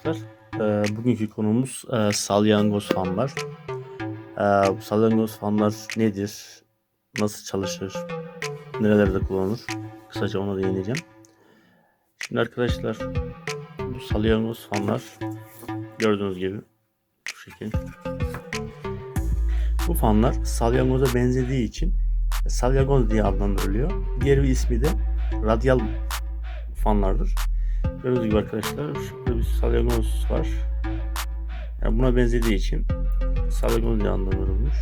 arkadaşlar. Ee, bugünkü konumuz e, salyangoz fanlar. Ee, bu salyangoz fanlar nedir? Nasıl çalışır? Nerelerde kullanılır? Kısaca ona değineceğim. Şimdi arkadaşlar bu salyangoz fanlar gördüğünüz gibi bu şekil. Bu fanlar salyangoza benzediği için salyangoz diye adlandırılıyor. Diğer bir ismi de radyal fanlardır. Gördüğünüz gibi arkadaşlar şurada bir salyangoz var. Yani buna benzediği için salyangoz diye adlandırılmış.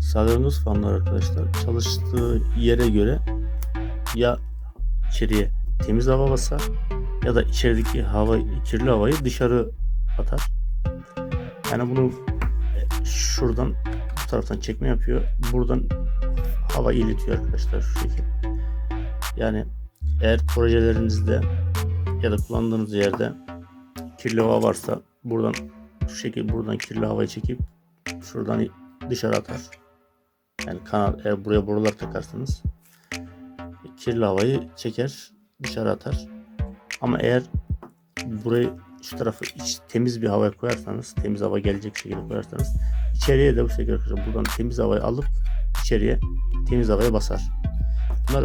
Salyangoz fanlar arkadaşlar çalıştığı yere göre ya içeriye temiz hava basar ya da içerideki hava kirli havayı dışarı atar. Yani bunu e, şuradan bu taraftan çekme yapıyor. Buradan hava iletiyor arkadaşlar şu şekilde. Yani eğer projelerinizde ya da kullandığınız yerde kirli hava varsa buradan şu şekilde buradan kirli havayı çekip şuradan dışarı atar. Yani kanal eğer buraya borular takarsanız kirli havayı çeker dışarı atar. Ama eğer burayı şu tarafı iç, temiz bir havaya koyarsanız temiz hava gelecek şekilde koyarsanız içeriye de bu şekilde arkadaşlar buradan temiz havayı alıp içeriye temiz havaya basar. Bunlar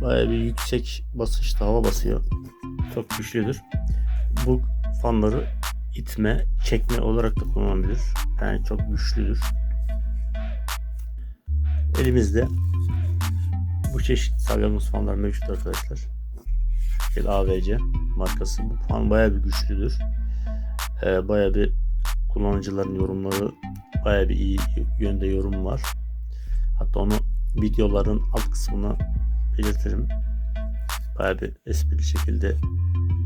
bayağı bir yüksek basınçta hava basıyor. Çok güçlüdür. Bu fanları itme, çekme olarak da kullanılabilir. Yani çok güçlüdür. Elimizde bu çeşit salyangoz fanlar mevcut arkadaşlar. Şekil AVC markası. Bu fan bayağı bir güçlüdür. Ee, bayağı bir kullanıcıların yorumları bayağı bir iyi yönde yorum var. Hatta onu videoların alt kısmına belirtirim. Bayağı bir esprili şekilde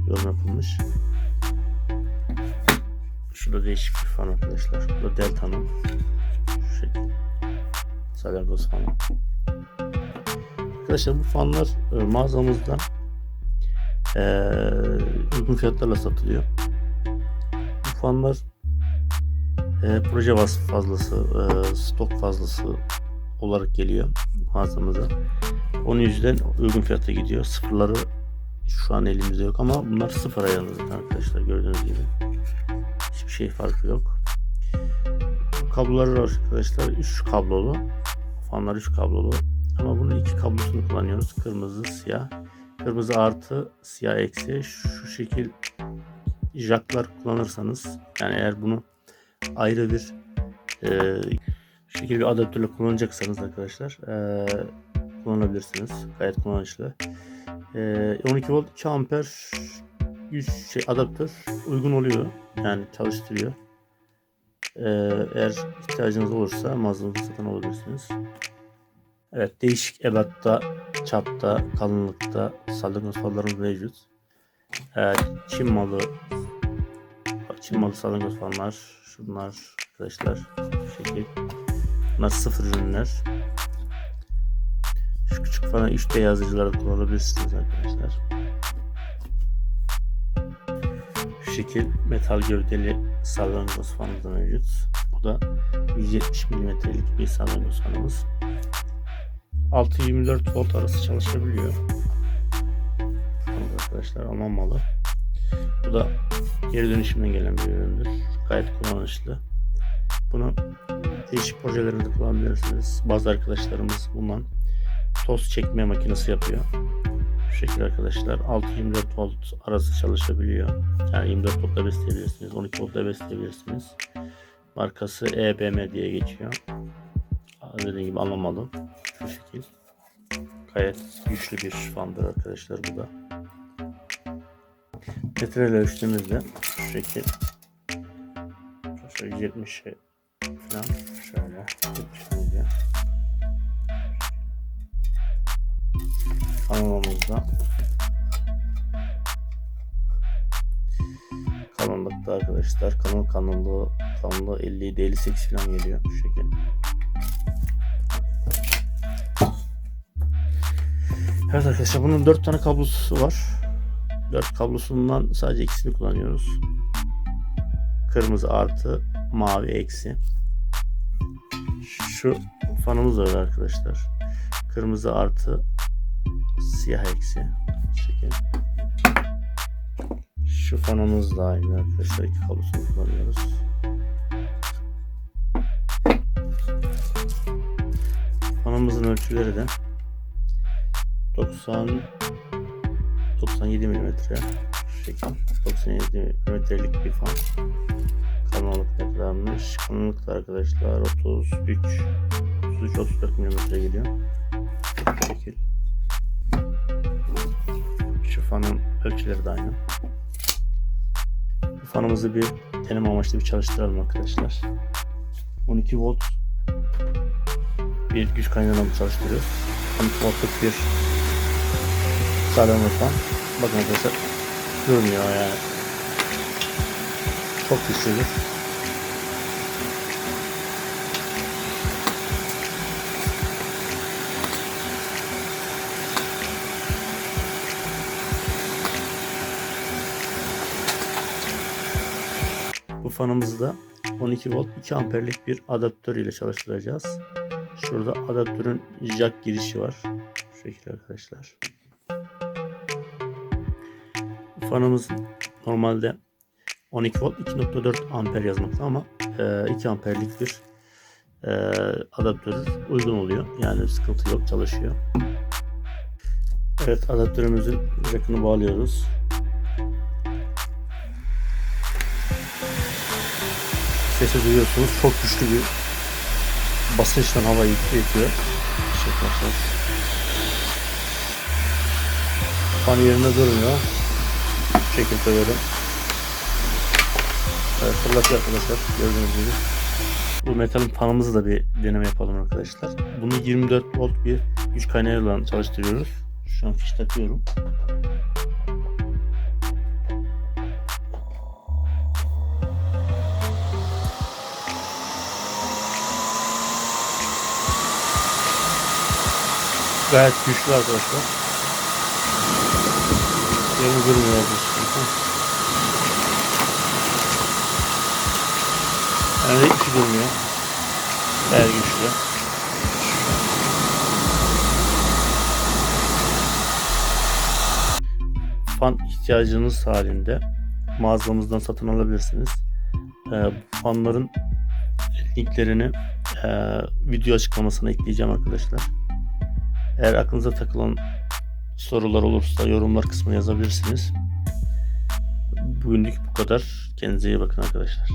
yorum yapılmış. Şurada değişik bir fan arkadaşlar. Bu da Delta'nın şu şekilde. Salyangoz fanı. Arkadaşlar bu fanlar e, mağazamızda e, uygun fiyatlarla satılıyor. Bu fanlar e, proje vasfı fazlası, e, stok fazlası olarak geliyor mağazamıza. Onun yüzden uygun fiyata gidiyor. Sıfırları şu an elimizde yok ama bunlar sıfır ayarlı arkadaşlar gördüğünüz gibi. Hiçbir şey farkı yok. Kabloları arkadaşlar 3 kablolu. Fanlar 3 kablolu. Ama bunun iki kablosunu kullanıyoruz. Kırmızı, siyah. Kırmızı artı, siyah eksi. Şu şekil jacklar kullanırsanız yani eğer bunu ayrı bir e, şekilde bir adaptörle kullanacaksanız arkadaşlar e, kullanabilirsiniz. Gayet kullanışlı. E, 12 volt 2 amper 100 şey adaptör uygun oluyor. Yani çalıştırıyor. E, eğer ihtiyacınız olursa mağazanızda satın alabilirsiniz. Evet değişik ebatta, çapta, kalınlıkta salyangoz fallarımız mevcut. E, Çin malı Çin malı salyangoz fanlar. Şunlar arkadaşlar. Bu şekil. Bunlar sıfır ürünler. Şu küçük falan 3D yazıcıları kullanabilirsiniz arkadaşlar. Şu şekil metal gövdeli salyangoz fanımız da mevcut. Bu da 170 mm'lik bir salyangoz fanımız. 6-24 volt arası çalışabiliyor. Arkadaşlar Alman malı. Bu da geri dönüşümden gelen bir üründür. Gayet kullanışlı. Bunu değişik projelerinizde kullanabilirsiniz. Bazı arkadaşlarımız bundan toz çekme makinesi yapıyor. Şu şekilde arkadaşlar 6-24 volt arası çalışabiliyor. Yani 24 voltta besleyebilirsiniz. 12 voltta besleyebilirsiniz. Markası EBM diye geçiyor. Dediğim gibi anlamalı. Şu şekil. Gayet güçlü bir fandır arkadaşlar bu da. Metreyle ölçtüğümüzde şu şekil. Şöyle 170 falan Kanalımızda kalınlıkta arkadaşlar kanal kalınlığı kalınlığı 50 58 falan geliyor şu şekilde. Evet arkadaşlar bunun 4 tane kablosu var. 4 kablosundan sadece ikisini kullanıyoruz. Kırmızı artı, mavi eksi. Şu fanımız da öyle arkadaşlar. Kırmızı artı, siyah eksi. Şu şekilde. Şu fanımız da aynı arkadaşlar. iki kablosunu kullanıyoruz. Fanımızın ölçüleri de 90 97 mm şekil 97 mm'lik bir fan kalınlık ne kadarmış kalınlık da arkadaşlar 33 33 34 mm geliyor fanın ölçüleri de aynı. Bu fanımızı bir deneme amaçlı bir çalıştıralım arkadaşlar. 12 volt bir güç kaynağını çalıştırıyoruz? 12 voltluk bir sağlam fan bakın arkadaşlar durmuyor yani. Çok güçlüdür Bu fanımızı da 12 volt 2 amperlik bir adaptör ile çalıştıracağız. Şurada adaptörün jack girişi var. Şu şekilde arkadaşlar. Fanımız normalde 12 volt 2.4 amper yazmakta ama e, 2 amperlik bir e, adaptör uygun oluyor. Yani sıkıntı yok çalışıyor. Evet adaptörümüzün jackını bağlıyoruz. Sesi duyuyorsunuz. Çok güçlü bir basınçtan havayı itiyor. Şey. Fan yerinde durmuyor. Şekilde böyle. Evet, fırlatıyor arkadaşlar. Gördüğünüz gibi. Bu metalin fanımızı da bir deneme yapalım arkadaşlar. Bunu 24 volt bir güç kaynağıyla çalıştırıyoruz. Şu an fiş takıyorum. Gayet güçlü arkadaşlar. Yerini durmuyor bu sıkıntı. Yani şey durmuyor. Gayet güçlü. Fan ihtiyacınız halinde mağazamızdan satın alabilirsiniz. Bu fanların linklerini e, video açıklamasına ekleyeceğim arkadaşlar. Eğer aklınıza takılan sorular olursa yorumlar kısmına yazabilirsiniz. Bugünlük bu kadar. Kendinize iyi bakın arkadaşlar.